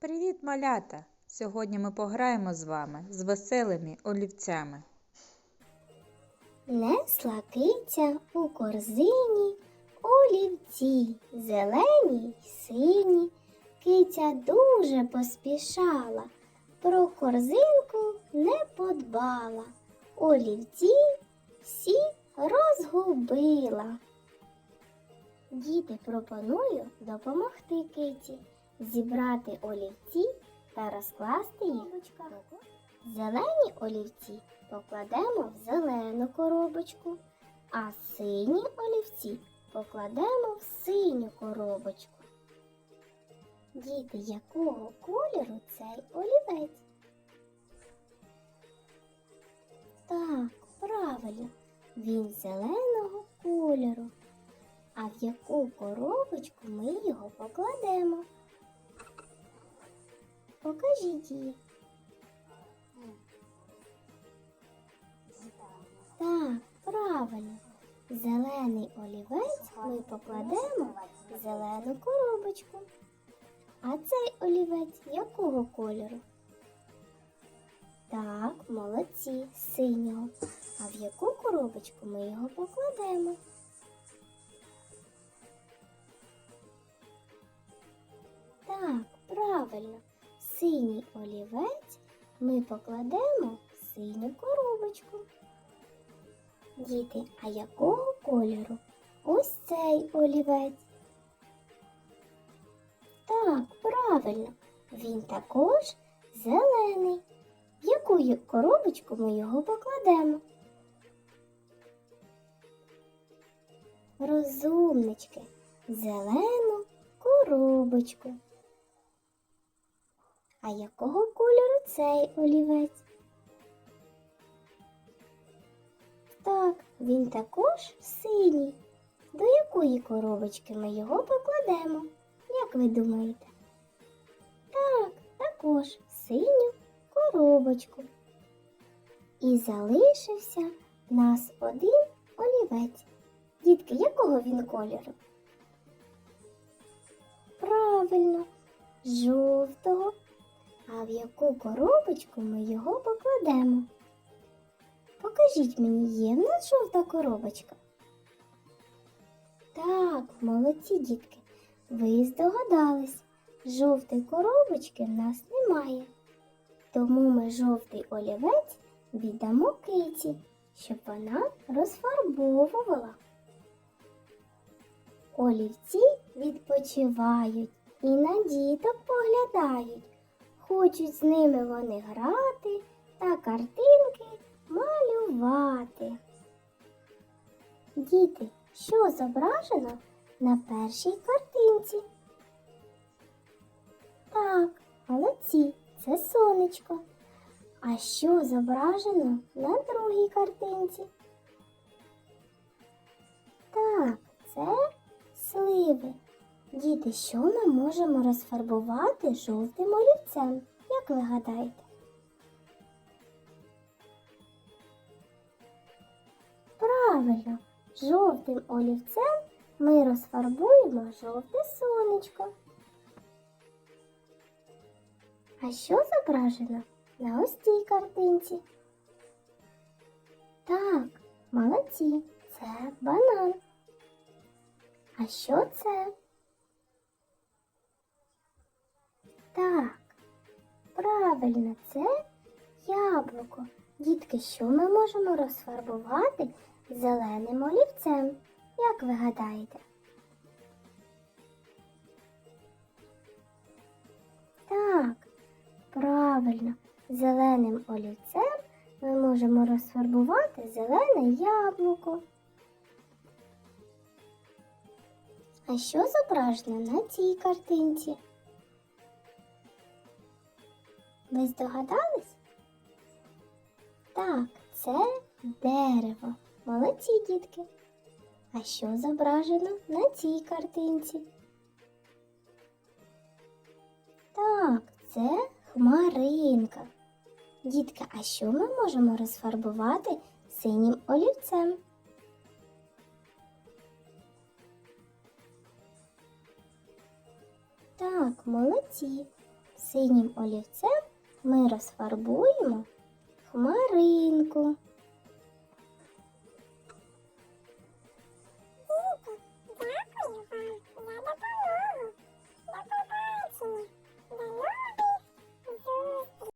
Привіт, малята! Сьогодні ми пограємо з вами з веселими олівцями. Несла киця у корзині олівці, зелені й сині. Киця дуже поспішала, про корзинку не подбала. Олівці всі розгубила. Діти, пропоную допомогти киці зібрати олівці та розкласти їх. Зелені олівці покладемо в зелену коробочку, а сині олівці покладемо в синю коробочку. Діти, якого кольору цей олівець? Так, правильно, він зеленого кольору. А в яку коробочку ми його покладемо? Покажіть її. Так, правильно. Зелений олівець ми покладемо в зелену коробочку. А цей олівець якого кольору? Так, молодці, синього. А в яку коробочку ми його покладемо? Так, правильно. Синій олівець ми покладемо в синю коробочку. Діти, а якого кольору? Ось цей олівець. Так, правильно, він також зелений. В яку коробочку ми його покладемо? Розумнички, зелену коробочку. А якого кольору цей олівець? Так, він також синій. До якої коробочки ми його покладемо? Як ви думаєте? Так, також синю коробочку. І залишився нас один олівець. Дітки, якого він кольору? Правильно, жовтого. А в яку коробочку ми його покладемо? Покажіть мені, є в нас жовта коробочка? Так, молодці дітки. Ви здогадались, жовтої коробочки в нас немає. Тому ми жовтий олівець віддамо киці, щоб вона розфарбовувала. Олівці відпочивають і на діток поглядають. Хочуть з ними вони грати та картинки малювати. Діти, що зображено на першій картинці? Так, молодці, це сонечко. А що зображено на другій картинці? Так, це сливи. Діти, що ми можемо розфарбувати жовтим олівцем? Як ви гадаєте? Правильно, жовтим олівцем ми розфарбуємо жовте сонечко. А що зображено на ось цій картинці? Так, молодці, це банан. А що це? Правильно, це яблуко. Дітки, що ми можемо розфарбувати зеленим олівцем? Як ви гадаєте? Так, правильно, зеленим олівцем ми можемо розфарбувати зелене яблуко. А що зображено на цій картинці? Ви здогадались? Так, це дерево. Молодці дітки. А що зображено на цій картинці? Так, це хмаринка. Дітки, а що ми можемо розфарбувати синім олівцем? Так, молодці. Синім олівцем ми розфарбуємо хмаринку.